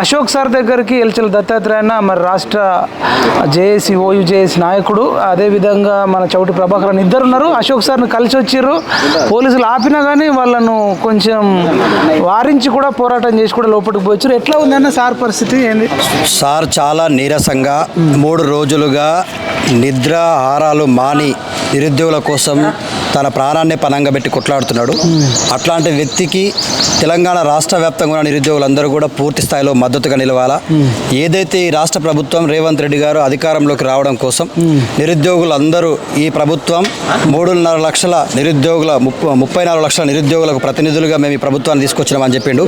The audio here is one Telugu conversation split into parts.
అశోక్ సార్ దగ్గరికి ఎల్చల దత్తాత్రేయన మరి రాష్ట్ర జేఏసీ ఓయూ జేఏసీ నాయకుడు. అదేవిధంగా మన చౌటి ప్రభాకరన్ ఇద్దరు ఉన్నారు. అశోక్ సార్ని కలిసి వచ్చిర్రు. పోలీసులు ఆపినా కానీ వాళ్ళను కొంచెం వారించి కూడా పోరాటం చేసి కూడా లోపలికి పోయారు ఎట్లా ఉందన్న సార్ పరిస్థితి? ఏంది? సార్ చాలా నీరసంగా మూడు రోజులుగా నిద్ర ఆహారాలు మాని నిరుద్యోగుల కోసం తన ప్రాణాన్ని పనంగా పెట్టి కొట్లాడుతున్నాడు. అట్లాంటి వ్యక్తికి తెలంగాణ రాష్ట్ర వ్యాప్తంగా ఉన్న నిరుద్యోగులందరూ కూడా పూర్తి స్థాయిలో మద్దతుగా నిలవాలా? ఏదైతే ఈ రాష్ట్ర ప్రభుత్వం రేవంత్ రెడ్డి గారు అధికారంలోకి రావడం కోసం నిరుద్యోగులందరూ ఈ ప్రభుత్వం మూడున్నర లక్షల నిరుద్యోగుల ముప్ప ముప్పై నాలుగు లక్షల నిరుద్యోగులకు ప్రతినిధులుగా మేము ఈ ప్రభుత్వాన్ని తీసుకొచ్చినామని చెప్పిండు.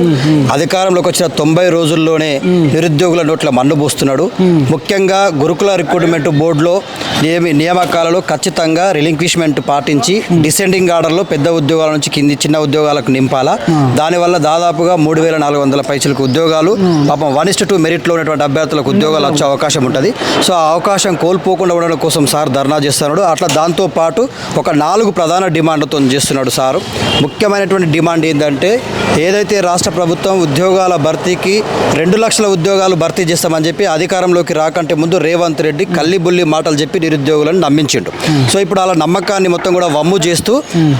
అధికారంలోకి వచ్చిన తొంభై రోజుల్లోనే నిరుద్యోగుల నోట్ల మన్ను పోస్తున్నాడు. ముఖ్యంగా గురుకుల రిక్రూట్మెంట్ బోర్డులో నియమ నియామకాలలో ఖచ్చితంగా రిలింక్విష్మెంట్ పాటించి డిసెండింగ్ ఆర్డర్లో పెద్ద ఉద్యోగాల నుంచి కింది చిన్న ఉద్యోగాలకు నింపాలా. దానివల్ల దాదాపుగా మూడు వేల నాలుగు వందల పైసలకు ఉద్యోగాలు పాపం వన్ ఇస్ట్ టూ మెరిట్లో ఉన్నటువంటి అభ్యర్థులకు ఉద్యోగాలు వచ్చే అవకాశం ఉంటుంది. సో ఆ అవకాశం కోల్పోకుండా ఉండడం కోసం సార్ ధర్నా చేస్తున్నాడు. అట్లా దాంతో పాటు ఒక నాలుగు ప్రధాన డిమాండ్లతో చేస్తున్నాడు సారు. ముఖ్యమైనటువంటి డిమాండ్ ఏంటంటే ఏదైతే రాష్ట్ర ప్రభుత్వం ఉద్యోగాల భర్తీకి రెండు లక్షల ఉద్యోగాలు భర్తీ చేస్తామని చెప్పి అధికారంలోకి రాకంటే ముందు రేవంత్ రెడ్డి కల్లిబుల్లి మాటలు చెప్పి నిరుద్యోగులను నమ్మించిండు. సో ఇప్పుడు అలా నమ్మకాన్ని మొత్తం కూడా వమ్ము చేస్తూ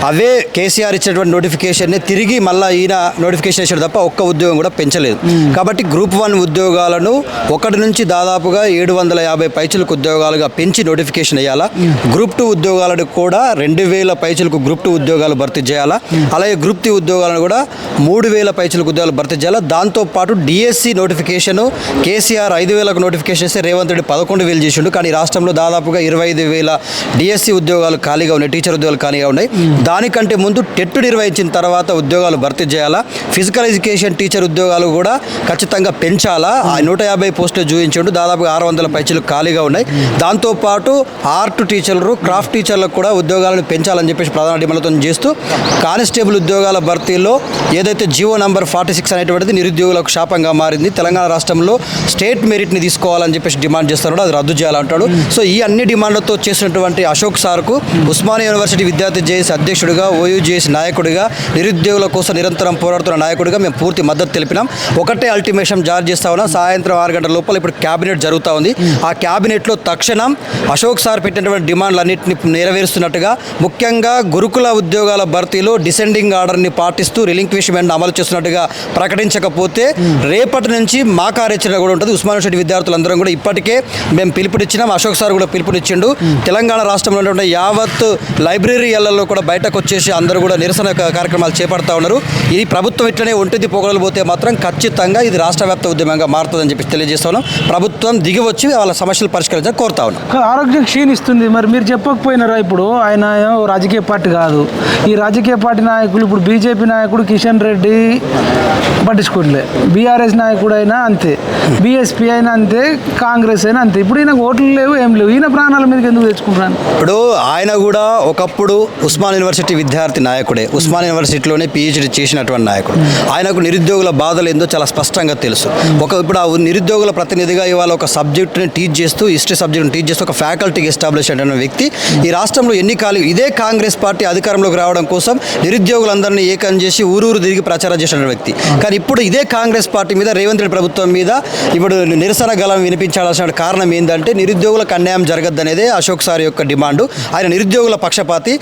అవే కేసీఆర్ ఇచ్చినటువంటి నోటిఫికేషన్ని తిరిగి మళ్ళీ ఈయన నోటిఫికేషన్ ఇచ్చాడు తప్ప ఒక్క ఉద్యోగం కూడా పెంచలేదు. కాబట్టి గ్రూప్ వన్ ఉద్యోగాలను ఒకటి నుంచి దాదాపుగా ఏడు వందల యాభై పైచులకు ఉద్యోగాలుగా పెంచి నోటిఫికేషన్ వేయాలా? గ్రూప్ టూ ఉద్యోగాలను కూడా రెండు వేల పైచులకు గ్రూప్ టూ ఉద్యోగాలు భర్తీ చేయాలా? అలాగే గ్రూప్ త్రీ ఉద్యోగాలను కూడా మూడు వేల పైచులకు ఉద్యోగాలు భర్తీ చేయాలా? దాంతోపాటు డిఎస్సి నోటిఫికేషన్ కేసీఆర్ ఐదు వేలకు నోటిఫికేషన్ ఇస్తే రేవంత్ రెడ్డి పదకొండు వేలు చేసిండు. కానీ రాష్ట్రంలో దాదాపుగా ఇరవై ఐదు వేల డిఎస్సి ఉద్యోగాలు ఖాళీగా ఉన్నాయి టీచర్ ఉద్యోగాలు ఖాళీగా ఉన్నాయి. దానికంటే ముందు టెట్ నిర్వహించిన తర్వాత ఉద్యోగాలు భర్తీ చేయాలా? ఫిజికల్ ఎడ్యుకేషన్ టీచర్ ఉద్యోగాలు కూడా ఖచ్చితంగా పెంచాలా? ఆ నూట యాభై పోస్టులు చూపించండు. దాదాపుగా ఆరు వందల పైచలు ఖాళీగా ఉన్నాయి. దాంతోపాటు ఆర్ట్ టీచర్లు క్రాఫ్ట్ టీచర్లకు కూడా ఉద్యోగాలను పెంచాలని చెప్పేసి ప్రధాన డిమాండ్లతో చేస్తూ కానిస్టేబుల్ ఉద్యోగాల భర్తీలో ఏదైతే జియో నంబర్ ఫార్టీ సిక్స్ అనేటువంటిది నిరుద్యోగులకు శాపంగా మారింది తెలంగాణ రాష్ట్రంలో స్టేట్ మెరిట్ని తీసుకోవాలని చెప్పేసి డిమాండ్ చేస్తున్నాడు అది రద్దు చేయాలంటాడు. సో ఈ అన్ని డిమాండ్లతో చేసినటువంటి అశోక్ సార్కు ఉస్మానియా యూనివర్సిటీ విద్యార్థి జేఏసీ అధ్యక్షుడిగా ఓయూజేఎస్ నాయకుడిగా నిరుద్యోగుల కోసం నిరంతరం పోరాడుతున్న నాయకుడిగా మేము పూర్తి మద్దతు తెలిపినాం. ఒకటే అల్టిమేషన్ జారీ చేస్తా ఉన్నాం. సాయంత్రం ఆరు గంటల లోపల ఇప్పుడు క్యాబినెట్ జరుగుతూ ఉంది. ఆ క్యాబినెట్లో తక్షణం అశోక్ సార్ పెట్టినటువంటి డిమాండ్లన్నింటినీ నెరవేరుస్తున్నట్టుగా ముఖ్యంగా గురుకుల ఉద్యోగాల భర్తీలో డిసెండింగ్ ఆర్డర్ని పాటిస్తూ రిలింక్విష్మెంట్ అమలు చేస్తున్నట్టుగా ప్రకటించకపోతే రేపటి నుంచి మా కార్యాచరణ కూడా ఉంటుంది. ఉస్మాన్ యూనివర్సిటీ విద్యార్థులందరం కూడా ఇప్పటికే మేము పిలుపునిచ్చినాం. అశోక్ సార్ కూడా పిలుపునిచ్చిండు. తెలంగాణ రాష్ట్రంలో ఉన్నటువంటి యావత్ లైబ్రరీలలో కూడా బయటకు వచ్చేసి అందరూ కూడా నిరసన కార్యక్రమాలు చేపడతా ఉన్నారు. ఇది ప్రభుత్వం ఇట్లనే ఒంటిది పొగడలు పోతే మాత్రం ఖచ్చితంగా ఇది రాష్ట్ర వ్యాప్త ఉద్యమంగా మారుతుందని చెప్పి తెలియజేస్తా ఉన్నాం. ప్రభుత్వం దిగి వచ్చి వాళ్ళ సమస్యలు పరిష్కరించాలని కోరుతా ఉన్నాం. ఆరోగ్యం క్షీణిస్తుంది. మరి మీరు చెప్పకపోయినారా ఇప్పుడు? ఆయన రాజకీయ పార్టీ కాదు. ఈ రాజకీయ పార్టీ నాయకులు ఇప్పుడు బీజేపీ నాయకుడు కిషన్ రెడ్డి పట్టించుకోవట్లే బీఆర్ఎస్ నాయకుడు అయినా అంతే. బీఎస్పీ అయినా అంతే కాంగ్రెస్ అయినా అంతే. ఇప్పుడు ఈయన ఓట్లు లేవు ఏం లేవు. ఈయన ప్రాణాల మీదకి ఎందుకు తెచ్చుకుంటున్నాను ఇప్పుడు ఆయన కూడా ఒకప్పుడు ఉస్మాన్ యూనివర్సిటీ విద్యార్థి నాయకుడే. ఉస్మాన్ యూనివర్సిటీలోనే పిహెచ్డి చేసినటువంటి నాయకుడు. ఆయనకు నిరుద్యోగుల బాధలు ఏందో చాలా స్పష్టంగా తెలుసు. ఒక ఇప్పుడు ఆ నిరుద్యోగుల ప్రతినిధిగా ఇవాళ ఒక సబ్జెక్టుని టీచ్ చేస్తూ హిస్టరీ సబ్జెక్ట్ని టీచ్ చేస్తూ ఒక ఫ్యాకల్టీకి ఎస్టాబ్లిష్ అయిన వ్యక్తి ఈ రాష్ట్రంలో ఎన్ని కాలు ఇదే కాంగ్రెస్ పార్టీ అధికారంలోకి రావడం కోసం నిరుద్యోగులందరినీ ఏకం చేసి ఊరూరు తిరిగి ప్రచారం చేసిన వ్యక్తి. కానీ ఇప్పుడు ఇదే కాంగ్రెస్ పార్టీ మీద రేవంత్ రెడ్డి ప్రభుత్వం మీద ఇప్పుడు నిరసన గలం వినిపించాల్సిన కారణం ఏంటంటే నిరుద్యోగులకు అన్యాయం జరగద్దనేదే అశోక్ సార్ యొక్క డిమాండ్. ఆయన నిరుద్యోగుల పక్షపాతి.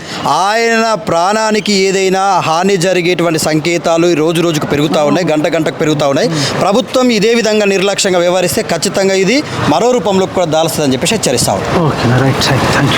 ఆయన ప్రాణానికి ఏదైనా హాని జరిగేటువంటి సంకేతాలు రోజు రోజుకు పెరుగుతూ ఉన్నాయి గంట గంటకు పెరుగుతూ ఉన్నాయి. ప్రభుత్వం ఇదే విధంగా నిర్లక్ష్యంగా వ్యవహరిస్తే ఖచ్చితంగా ఇది మరో రూపంలో కూడా దాల్స్తుందని చెప్పేసి హెచ్చరిస్తా ఉన్నాం.